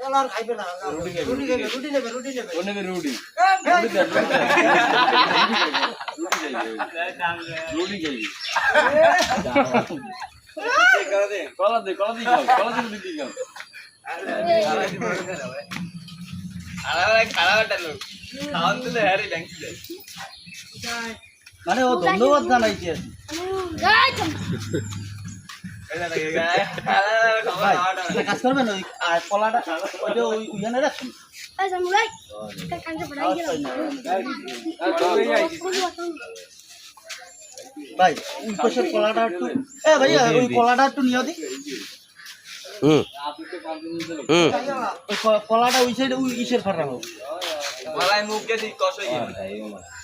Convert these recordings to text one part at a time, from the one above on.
কলার খাইবে না রুটি খাইবে রুটি নেবে রুটি নেবে নেবে রুটি রুটি খাইবি কলা দে কলা দিয়ে খাও কলা দিয়ে রুটি দিয়ে খাও মানে ও ধন্যবাদ জানাইছে কাজ করবেন ওই আর কলাটা ওইটা ওই ওইখানে রাখুন ভাই ওই কলাটা একটু এ ভাইয়া ওই কলাটা একটু নিয়ে দি হুম হুম ক- কলাটা ওই সাইডে ওই ইসের ফাটা হোক মানে আমরা খাবার দেওয়া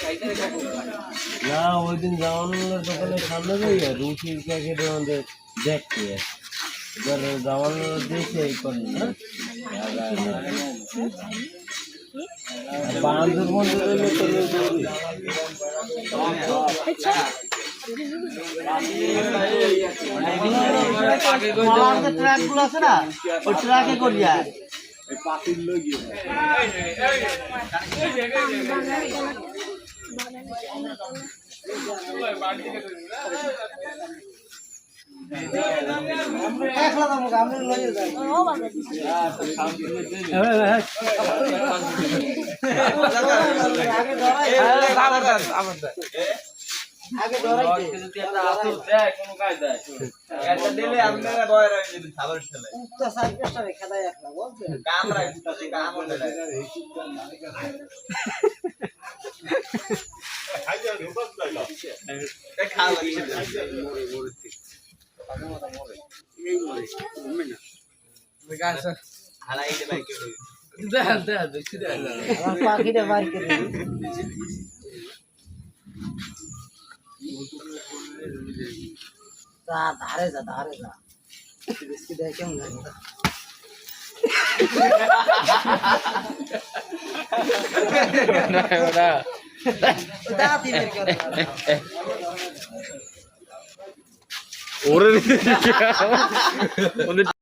খাইতে খাব না ওই দিন জামানুল্লার দোকানে সামনে যাই রুটির প্যাকেটে আমাদের দেখতে এবার জামানুল্লাহ দেখে এই করেন না বান্ধব মধ্যে ট্রাকগুলো আছে না ওই ট্রাকে করিয়া একলা দাম আমি লইয়ে যাই আগে ধরাই যদি একটা আসর দেয় কোনো কাজ দেয়। উক্তা সাইকেলটা রেখে দেয় একলা বলছে আমার পাখিটা বার করে দিবি। যা ধারে যা ধারে যা বিস্কিট দেয় কেমন লাগে দাঁতই বের করে না। जा धारे जा धारे जा इसकी देखे हम जाएगा 오래됐지. 오늘